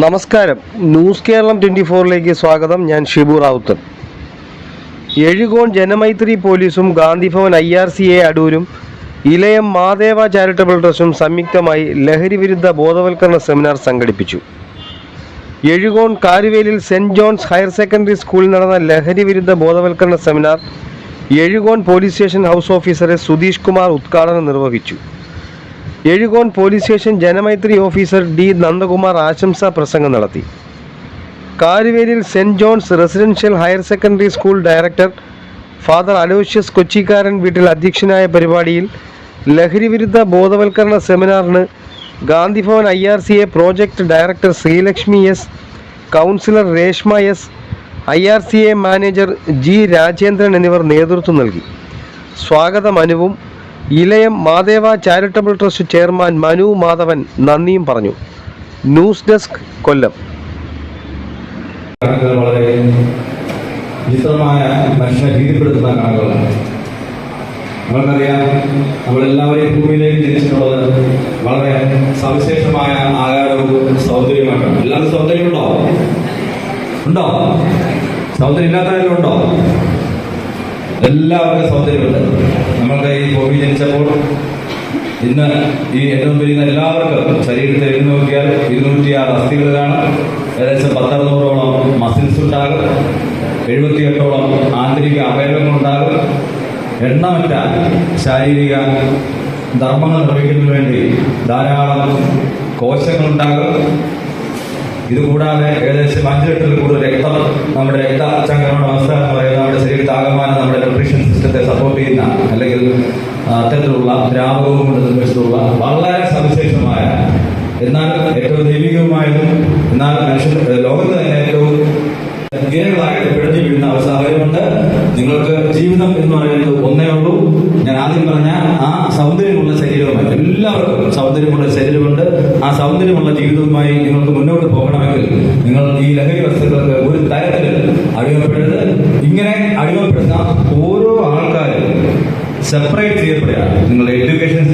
നമസ്കാരം. News Keralam twenty ഫോറിലേക്ക് സ്വാഗതം. ഞാൻ ഷിബു റാവുത്തൻ എഴുകോൺ ജനമൈത്രി പോലീസും Gandhi Bhavan I R C A അടൂരും ഇലയം Madeva charitable ട്രസ്റ്റും സംയുക്തമായി ലഹരി വിരുദ്ധ ബോധവൽക്കരണ സെമിനാർ സംഘടിപ്പിച്ചു. Ezhukone Karuvelil Saint John's higher secondary സ്കൂളിൽ നടന്ന ലഹരി വിരുദ്ധ ബോധവൽക്കരണ seminar Ezhukone police station house ഓഫീസറെ സുധീഷ് കുമാർ ഉദ്ഘാടനം നിർവഹിച്ചു. Ezhukone police station Janamaithri officer D Nandakumar ആശംസാ പ്രസംഗം നടത്തി. Karuvelil Saint John's residential higher secondary school director father Aloysius കൊച്ചിക്കാരൻ വീട്ടിൽ അധ്യക്ഷനായ പരിപാടിയിൽ ലഹരി വിരുദ്ധ ബോധവൽക്കരണ സെമിനാറിന് Gandhibhavan I R C A project director Sreelakshmi S councillor Reshma S I R C A manager G Rajendran എന്നിവർ നേതൃത്വം നൽകി. സ്വാഗതം അനുവും Elayam Madeva charitable trust chairman Manu Madhavan നന്ദിയും പറഞ്ഞു. News desk Kollam. നമുക്കറിയാം വളരെ നമ്മൾക്കറിയാം നമ്മളെല്ലാവരെയും ഭൂമിയിലേക്ക് ജനിച്ചിട്ടുള്ളത് വളരെ സവിശേഷമായ ആകാരവും സൗന്ദര്യമായിട്ടാണ് എല്ലാവരും സൗന്ദര്യമുണ്ടോ? ഉണ്ടോ? സൗന്ദര്യം ഉണ്ടോ? എല്ലാവർക്കും സൗന്ദര്യമുണ്ട്. നമ്മൾക്ക് ഈ ഭൂമി ജനിച്ചപ്പോൾ ഇന്ന് ഈ ഏറ്റവും പെരുന്ന എല്ലാവർക്കും ശരീരത്തെ എഴുതി നോക്കിയാൽ ഇരുന്നൂറ്റി ആറ് അസ്ഥികൾ അസ്ഥികളിലാണ്. ഏകദേശം പത്തറുന്നൂറോളം മസിൽസ് ഉണ്ടാകും. എഴുപത്തിയെട്ടോളം ആന്തരിക അവയവങ്ങൾ അവയവങ്ങളുണ്ടാകും. എണ്ണമറ്റ ശാരീരിക ധർമ്മങ്ങൾ നിർവഹിക്കുന്നതിന് വേണ്ടി ധാരാളം കോശങ്ങളുണ്ടാകും. ഇതുകൂടാതെ ഏകദേശം അഞ്ച് ലിറ്ററിൽ കൂടുതൽ രക്തം നമ്മുടെ രക്തചംക്രമണ അവസ്ഥ എന്ന് പറയുന്നത് ആകമാനം നമ്മുടെ ന്യൂട്രീഷൻ സിസ്റ്റത്തെ സപ്പോർട്ട് ചെയ്യുന്ന അല്ലെങ്കിൽ അത്തരത്തിലുള്ള ദ്രാവകവും കൊണ്ട് നിർമ്മിച്ചിട്ടുള്ള വളരെ സവിശേഷമായ എന്നാൽ ഏറ്റവും ദൈവികവുമായതും എന്നാൽ മനുഷ്യ ലോകത്ത് തന്നെ ഏറ്റവും ഇരകളായിട്ട് പിഴഞ്ഞു വീഴുന്ന സാഹചര്യമുണ്ട്. നിങ്ങൾക്ക് ജീവിതം എന്ന് പറയുന്നത് ഒന്നേ ഉള്ളൂ. ഞാൻ ആദ്യം പറഞ്ഞ ആ സൗന്ദര്യമുള്ള ശരീരവുമായി എല്ലാവർക്കും സൗന്ദര്യമുള്ള ശരീരമുണ്ട്. ആ സൗന്ദര്യമുള്ള ജീവിതവുമായി നിങ്ങൾക്ക് മുന്നോട്ട് പോകണമെങ്കിൽ നിങ്ങൾ ഈ ലഹരി വസ്തുക്കൾക്ക് ഒരു തരത്തിൽ അടിമപ്പെടരുത്. ഇങ്ങനെ അടിമപ്പെടുന്ന ഓരോ ആൾക്കാരും സെപ്പറേറ്റ് ചെയ്യപ്പെടുകയാണ് നിങ്ങളുടെ എഡ്യൂക്കേഷൻ